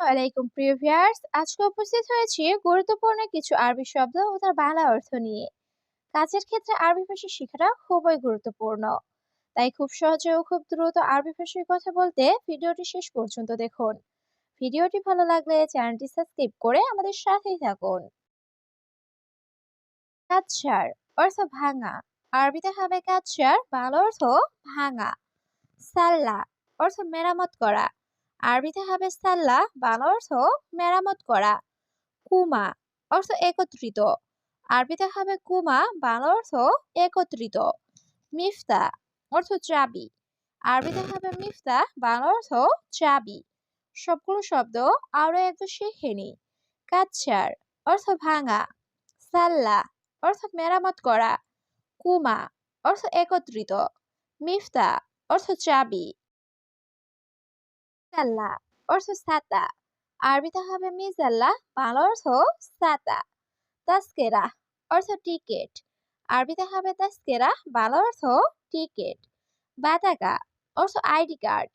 ওয়ালাইকুম প্রিয় আজকে উপস্থিত হয়েছি গুরুত্বপূর্ণ কিছু আরবি শব্দ ও তার বাংলা অর্থ নিয়ে। কাজের ক্ষেত্রে আরবি ভাষা শেখাটা খুবই গুরুত্বপূর্ণ। তাই খুব সহজে ও খুব দ্রুত আরবি ভাষায় কথা বলতে ভিডিওটি শেষ পর্যন্ত দেখুন। ভিডিওটি ভালো লাগলে চ্যানেলটি সাবস্ক্রাইব করে আমাদের সাথেই থাকুন। কাচ্চার অর্থ ভাঙা। আরবিতে হবে কাচ্চার বাংলা অর্থ ভাঙা। সাল্লা অর্থ মেরামত করা। আরবিতে হবে সাল্লা, বাংলা অর্থ মেরামত করা। কুমা, অর্থ একত্রিত। আরবিতে হবে কুমা, বাংলা অর্থ একত্রিত। মিফতা, অর্থ চাবি। আরবিতে হবে মিফতা, বাংলা অর্থ চাবি। সবগুলো শব্দ আরও একটু শিখে নি। কাচ্চার, অর্থ ভাঙা। সাল্লা, অর্থ মেরামত করা। কুমা, অর্থ একত্রিত। মিফতা, অর্থ চাবি। মিজাল্লা, অর্থ সাতা। আরবিতে হবে মিজাল্লা, বাংলা অর্থ সাতা। তাস্কেরা অর্থ টিকেট। আরবিতে হবে তাস্কেরা বাংলা অর্থ টিকেট। বাতাকা অর্থ আইডি কার্ড।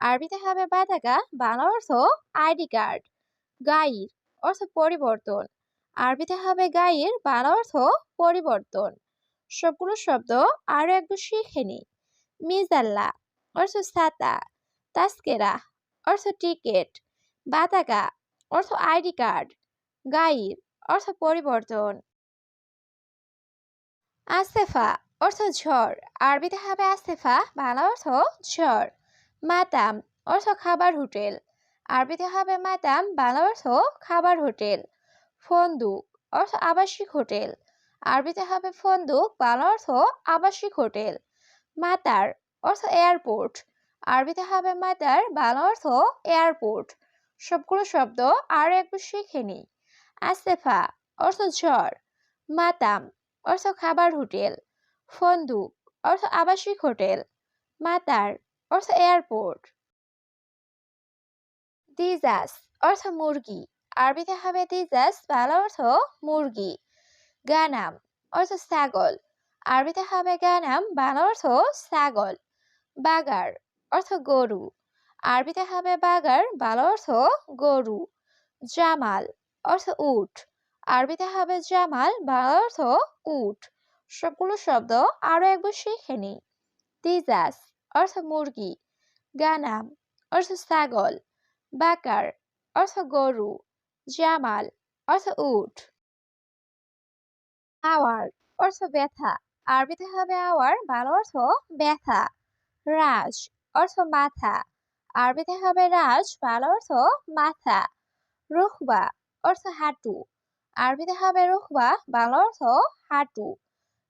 আরবিতে হবে বাতাকা বাংলা অর্থ আইডি কার্ড। গাইর, অর্থ পরিবর্তন। আরবিতে হবে গাইর, বাংলা অর্থ পরিবর্তন। সবগুলো শব্দ আরও একটু শিখে নি মিজাল্লা, অর্থ সাতা। তাস্কেরা অর্থ টিকেট বাতাকা অর্থ আইডি কার্ড, গাইড, অর্থ পরিবর্তন। আসেফা অর্থ ঝড়। আরবিতে হবে আসেফা বাংলা অর্থ ঝড়। মাতাম, অর্থ খাবার হোটেল। আরবিতে হবে মাতাম, বাংলা অর্থ খাবার হোটেল। ফন্দুক, অর্থ আবাসিক হোটেল। আরবিতে হবে ফন্দুক, বাংলা অর্থ আবাসিক হোটেল। মাতার, অর্থ এয়ারপোর্ট। আরবিতে হবে মাতার বাংলা অর্থ এয়ারপোর্ট। সবগুলো শব্দ আরও একটু শিখে নিই। আসেফা অর্থ ঝড়। মাতাম, অর্থ খাবার হোটেল। ফন্দু অর্থ আবাসিক হোটেল। মাতার, অর্থ এয়ারপোর্ট। দিজাস, অর্থ মুরগি। আরবিতে হবে দিজাস, বাংলা অর্থ মুরগি। গানাম, অর্থ ছাগল। আরবিতে হবে গানাম, বাংলা অর্থ ছাগল। বাগার অর্থ গরু। আরবিতে হবে বাগার, বাংলা অর্থ গরু। জামাল, অর্থ উট। আরবিতে হবে জামাল, বাংলা অর্থ উট। সবগুলো শব্দ আরও একবার শিখে নি। তিজাস, অর্থ মুরগি। গানাম, অর্থ ছাগল। বাকার, অর্থ গরু। জামাল, অর্থ উট। আওয়ার, অর্থ ব্যথা। আরবিতে হবে আওয়ার, বাংলা অর্থ ব্যথা। রাজ অর্থ মাথা। আরবিতে হবে রাজ, বাংলা অর্থ মাথা। রুখবা অর্থ হাঁটু। আরবিতে হবে রুখবা, বাংলা অর্থ হাঁটু।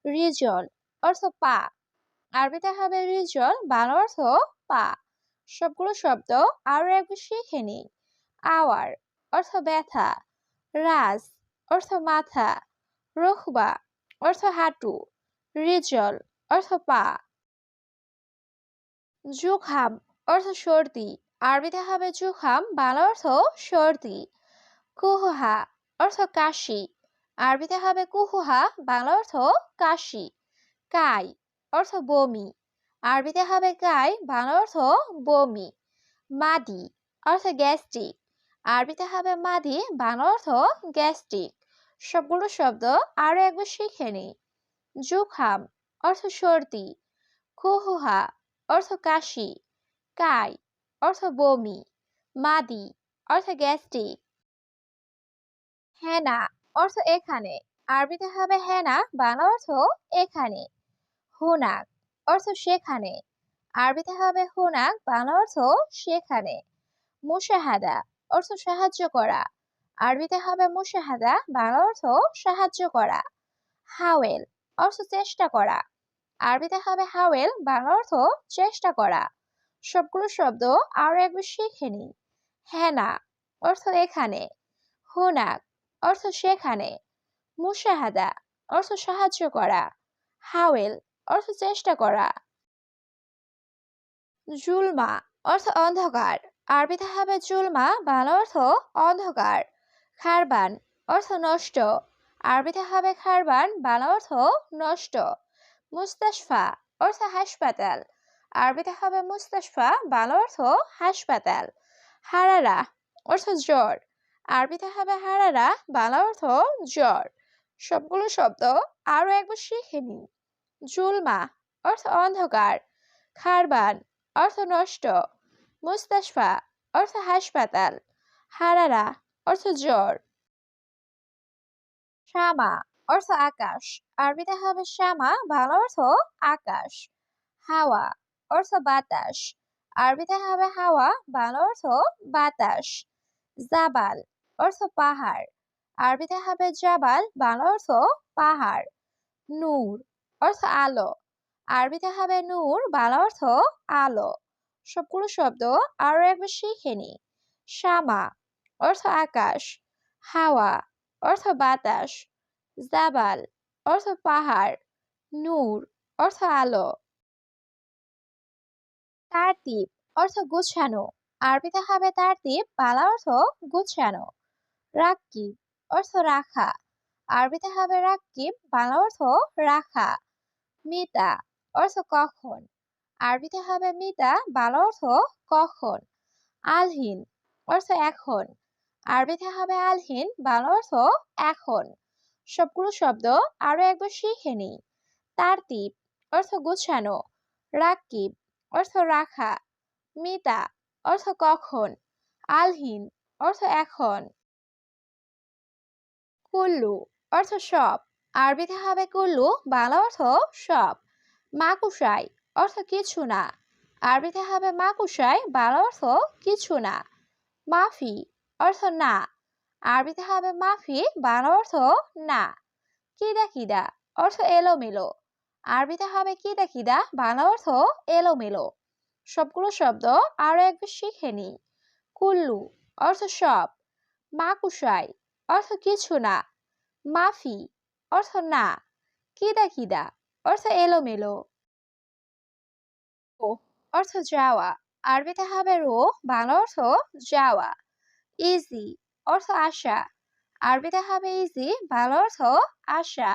রিজল অর্থ পা। আরবিতে হবে রিজল, বাংলা অর্থ পা। সবগুলো শব্দ আরও একবার শিখে নিই। আওয়ার অর্থ ব্যথা। রাজ অর্থ মাথা। রুখবা অর্থ হাঁটু। রিজল অর্থ পা। জুখাম অর্থ সর্দি। আরবিতে হবে জুখাম, বাংলা অর্থ সর্দি। কুহুহা অর্থ কাশি। আরবিতে হবে কুহুহা, বাংলা অর্থ কাশি। কাই অর্থ বমি। আরবিতে হবে কাই, বাংলা অর্থ বমি। মাদি অর্থ গ্যাস্ট্রিক। আরবিতে হবে মাদি, বাংলা অর্থ গ্যাস্ট্রিক। সবগুলো শব্দ আরও একবার শিখে নিই। জুখাম অর্থ সর্দি। কুহুহা অর্থ কাশি, কাই, অর্থ বমি, মাদি, অর্থ গ্যাস্ট্রিক। হেনা, অর্থ এখানে। আরবিতে হবে হেনা, বাংলা অর্থ এখানে। হুনাক, অর্থ সেখানে। আরবিতে হবে হুনাক, বাংলা অর্থ সেখানে। মুশাহাদা, অর্থ সাহায্য করা। আরবিতে হবে মুশাহাদা, বাংলা অর্থ সাহায্য করা। হাওয়েল, অর্থ চেষ্টা করা। আরবিতে হবে হাওয়েল, বাংলা অর্থ চেষ্টা করা। সবগুলো শব্দ আরও একবার শিখে নিই। হেনা, অর্থ এখানে। হুনাক, অর্থ সেখানে। মুশাহাদা, অর্থ সাহায্য করা। হাওয়েল, অর্থ চেষ্টা করা। জুলমা, অর্থ অন্ধকার। আরবিতে হবে জুলমা, বাংলা অর্থ অন্ধকার। খারবান, অর্থ নষ্ট। আরবিতে হবে খারবান, বাংলা অর্থ নষ্ট। মুস্তাশফা, অর্থ হাসপাতাল। আরবিতে হবে মুস্তাশফা, বাংলা অর্থ হাসপাতাল। হারারা, অর্থ জ্বর। আরবিতে হবে হারারা, বাংলা অর্থ জ্বর। সবগুলো শব্দ আরও একবার শিখে জুলমা, অর্থ অন্ধকার। খারবান, অর্থ নষ্ট। মুস্তাশফা, অর্থ হাসপাতাল। হারারা, অর্থ জ্বর। শ্যামা অর্থ আকাশ। আরবিতে হবে শ্যামা, বাংলা অর্থ আকাশ। হাওয়া, অর্থ বাতাস। আরবিতে হবে হাওয়া, বাংলা অর্থ বাতাস। জাবাল, অর্থ পাহাড়। আরবিতে হবে জাবাল, বাংলা অর্থ পাহাড়। নূর, অর্থ আলো। আরবিতে হবে নূর, বাংলা অর্থ আলো। সবগুলো শব্দ আরও একবার শিখে নি শ্যামা, অর্থ আকাশ। হাওয়া, অর্থ বাতাস। জাবাল, অর্থ পাহাড়, নূর, অর্থ আলো। তারতিব অর্থ গুছানো। আরবিতে হবে তারতিব বাংলা অর্থ গুছানো। রাক্কিব, অর্থ রাখা। আরবিতে হবে রাক্কিব, বাংলা অর্থ রাখা। মিতা, অর্থ কখন। আরবিতে হবে মিতা, বাংলা অর্থ কখন। আলহীন, অর্থ এখন। আরবিতে হবে আলহীন, বাংলা অর্থ এখন। সবগুলো শব্দ আরও একবার শিখে নিই। তারতিব অর্থ গুছানো। রাকিব অর্থ রাখা। মিতা, অর্থ কখন। আলহিন, অর্থ এখন। কুল্লু, অর্থ সব। আরবিতে হবে কুল্লু, বাংলা অর্থ সব। মাকুসাই, অর্থ কিছু না। আরবিতে হবে মাকুসাই, বাংলা অর্থ কিছু না। মাফি, অর্থ না। আরবিতে হবে মাফি, বাংলা অর্থ না। কিদা কিদা, অর্থ এলোমেলো। আরবিতে হবে কিদা কিদা, বাংলা অর্থ এলোমেলো। সবগুলো শব্দ আরও একবার শিখে নি কুল্লু, অর্থ সব। মাকুসাই, অর্থ কিছু না। মাফি, অর্থ না। কিদা কিদা, অর্থ এলোমেলো। ও, অর্থ যাওয়া। আরবিতে হবে রো, বাংলা অর্থ যাওয়া। ইজি অর্থ আশা। আরবিতে হবে ইজি বাংলা অর্থ আশা।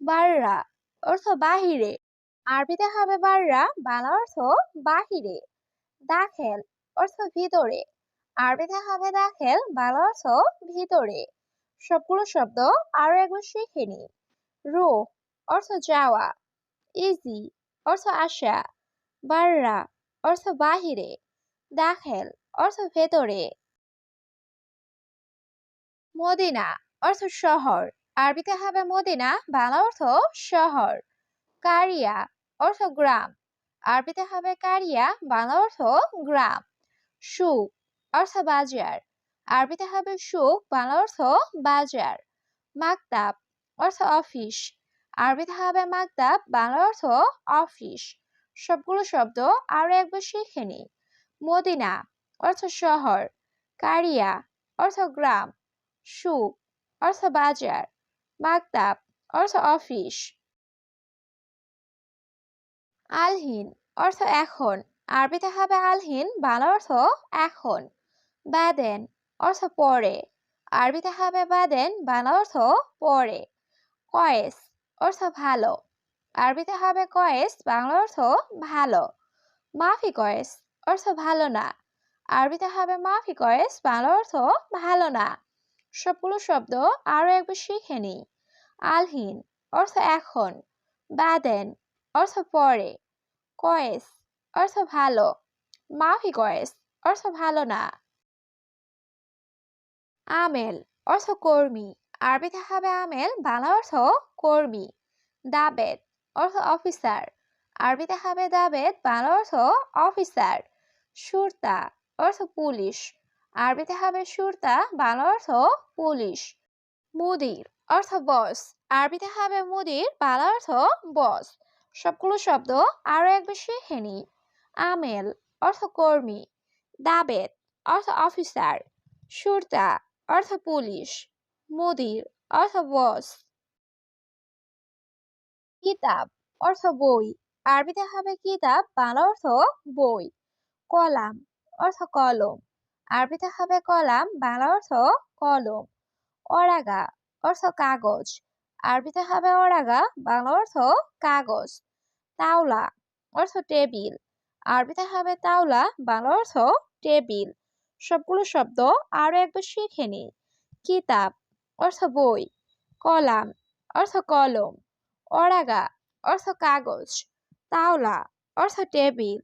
বাররা, অর্থ বাহিরে। আরবিতে হবে বাররা বাংলা অর্থ বাহিরে। দাখেল, অর্থ ভিতরে। আরবিতে হবে দাখেল বাংলা অর্থ ভিতরে। সবগুলো শব্দ আরও একবার শিখে নি রো, অর্থ যাওয়া। ইজি অর্থ আশা। বাররা, অর্থ বাহিরে। দাখেল, অর্থ ভেতরে। মদিনা অর্থ শহর। আরবিতে হবে মদিনা, বাংলা অর্থ শহর। কারিয়া অর্থ গ্রাম। আরবিতে হবে কারিয়া, বাংলা অর্থ গ্রাম। সুখ অর্থ বাজার। আরবিতে হবে সুখ, বাংলা অর্থ বাজার। মাকতাব অর্থ অফিস। আরবিতে হবে মাকতাব, বাংলা অর্থ অফিস। সবগুলো শব্দ আরও একবার শিখে নি মদিনা অর্থ শহর। কারিয়া অর্থ গ্রাম। সুখ অর্থ বাজার মাকতাব অর্থ অফিস আলহিন অর্থ এখন আরবিতে হবে আলহিন বাংলা অর্থ এখন। বাদেন অর্থ পরে। আরবিতে হবে বাদেন বাংলা অর্থ পরে। কয়েস অর্থ ভালো। আরবিতে হবে কয়েস বাংলা অর্থ ভালো। মাফি কয়েস অর্থ ভালো না। আরবিতে হবে মাফি কয়েস বাংলা অর্থ ভালো না সবগুলো শব্দ আরও একবার শিখে নিই। আলহীন অর্থ এখন, বাদেন অর্থ পরে, কয়েস অর্থ ভালো, মাফি কয়েস অর্থ ভালো না। আমেল অর্থ কর্মী, আরবিতে হবে আমেল, বাংলা অর্থ কর্মী, দাবেদ অর্থ অফিসার, আরবিতে হবে দাবেদ, বাংলা অর্থ অফিসার, সুরতা অর্থ পুলিশ আরবিতে হবে সুরতা বাংলা অর্থ পুলিশ, মুদির অর্থ বস আরবিতে হবে মুদির বাংলা অর্থ বস সবগুলো শব্দ আরও এক বেশি নি আমেল অর্থ কর্মী, দাবেদ অর্থ অফিসার সুরতা অর্থ পুলিশ, মুদির অর্থ বস কিতাব অর্থ বই আরবিতে হবে কিতাব বাংলা অর্থ বই, কলাম অর্থ কলম আরবিতে হবে কলাম, বাংলা অর্থ কলম। অরাগা অর্থ কাগজ। আরবিতে হবে অরাগা, বাংলা অর্থ কাগজ। তাওলা অর্থ টেবিল। আরবিতে হবে তাওলা, বাংলা অর্থ টেবিল। সবগুলো শব্দ আরও একবার শিখে নিই। কিতাব অর্থ বই। কলাম অর্থ কলম। অরাগা অর্থ কাগজ। তাওলা অর্থ টেবিল।